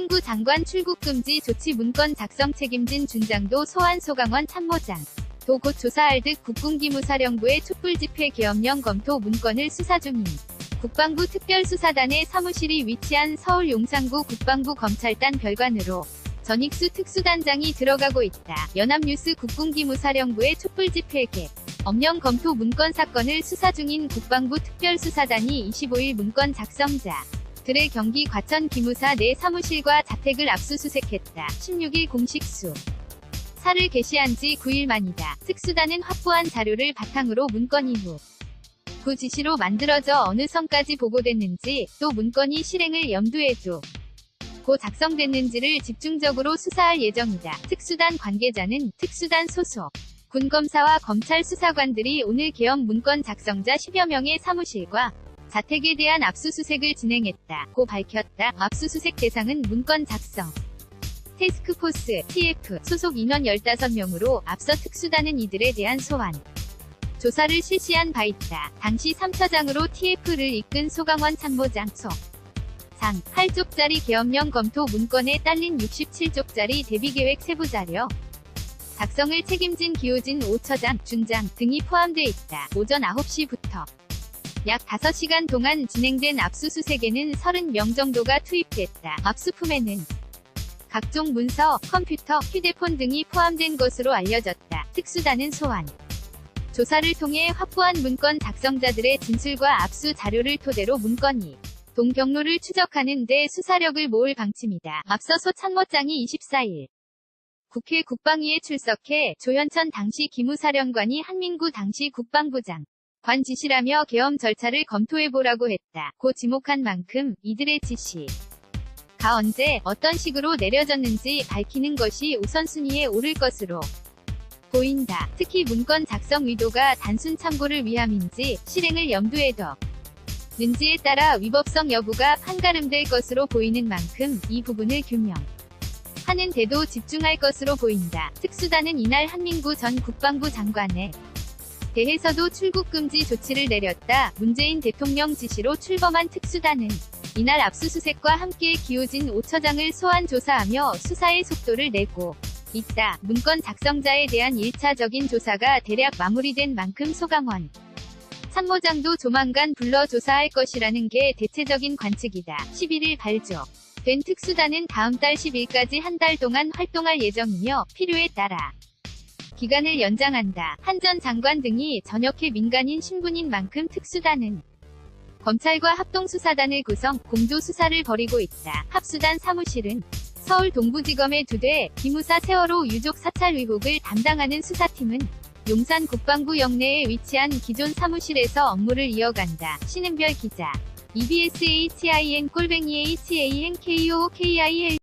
한민구 장관 출국 금지 조치 문건 작성 책임진 준장도 소환 소강원 참모장. 도곧 조사할 듯 국군기무사령부의 촛불집회 계엄령 검토 문건을 수사 중인 국방부 특별수사단의 사무실이 위치한 서울 용산구 국방부 검찰단 별관으로 전익수 특수단장이 들어가고 있다. 연합뉴스 국군기무사령부의 촛불집회 개 엄령 검토 문건 사건을 수사 중인 국방부 특별수사단이 25일 문건 작성자 들의 경기 과천 기무사 내 사무실과 자택을 압수수색했다. 16일 공식 수 사를 게시한 지 9일 만이다. 특수단은 확보한 자료를 바탕으로 문건 이후 그 지시로 만들어져 어느 선까지 보고됐는지 또 문건이 실행을 염두에 두고 작성됐는지를 집중적으로 수사할 예정이다. 특수단 관계자는 특수단 소속 군검사와 검찰 수사관들이 오늘 계엄 문건 작성자 10여 명의 사무실과 자택에 대한 압수수색을 진행했다. 고 밝혔다. 압수수색 대상은 문건 작성. 테스크포스, TF, 소속 인원 15명으로 앞서 특수단은 이들에 대한 소환. 조사를 실시한 바 있다. 당시 3처장으로 TF를 이끈 소강원 참모장 소. 장, 8쪽짜리 계엄령 검토 문건에 딸린 67쪽짜리 대비계획 세부자료. 작성을 책임진 기호진 5처장, 준장 등이 포함돼 있다. 오전 9시부터 약 5시간 동안 진행된 압수수색에는 30명 정도가 투입됐다. 압수품에는 각종 문서, 컴퓨터, 휴대폰 등이 포함된 것으로 알려졌다. 특수단은 소환. 조사를 통해 확보한 문건 작성자들의 진술과 압수 자료를 토대로 문건이 동 경로를 추적하는 데 수사력을 모을 방침이다. 앞서 소 참모장이 24일 국회 국방위에 출석해 조현천 당시 기무사령관이 한민구 당시 국방부장 관 지시라며 계엄 절차를 검토해보라고 했다. 고 지목한 만큼 이들의 지시 가 언제 어떤 식으로 내려졌는지 밝히는 것이 우선순위에 오를 것으로 보인다. 특히 문건 작성 의도가 단순 참고를 위함인지 실행을 염두에 둬 는지에 따라 위법성 여부가 판가름될 것으로 보이는 만큼 이 부분을 규명 하는 데도 집중할 것으로 보인다. 특수단은 이날 한민구 전 국방부 장관에 대해서도 출국 금지 조치를 내렸다. 문재인 대통령 지시로 출범한 특수단은 이날 압수수색과 함께 기호진 5처장을 소환 조사하며 수사의 속도를 내고 있다. 문건 작성자에 대한 1차적인 조사가 대략 마무리된 만큼 소강원 참모장도 조만간 불러 조사할 것이라는 게 대체적인 관측이다. 11일 발조. 된 특수단은 다음 달 10일까지 한 달 동안 활동할 예정이며 필요에 따라 기간을 연장한다. 한 전 장관 등이 전역해 민간인 신분인 만큼 특수단은 검찰과 합동수사단을 구성, 공조수사를 벌이고 있다. 합수단 사무실은 서울 동부지검에 두 대, 기무사 세월호 유족 사찰 의혹을 담당하는 수사팀은 용산 국방부 영내에 위치한 기존 사무실에서 업무를 이어간다. 신은별 기자. EBS HIN 꼴뱅이 HAN KO KIL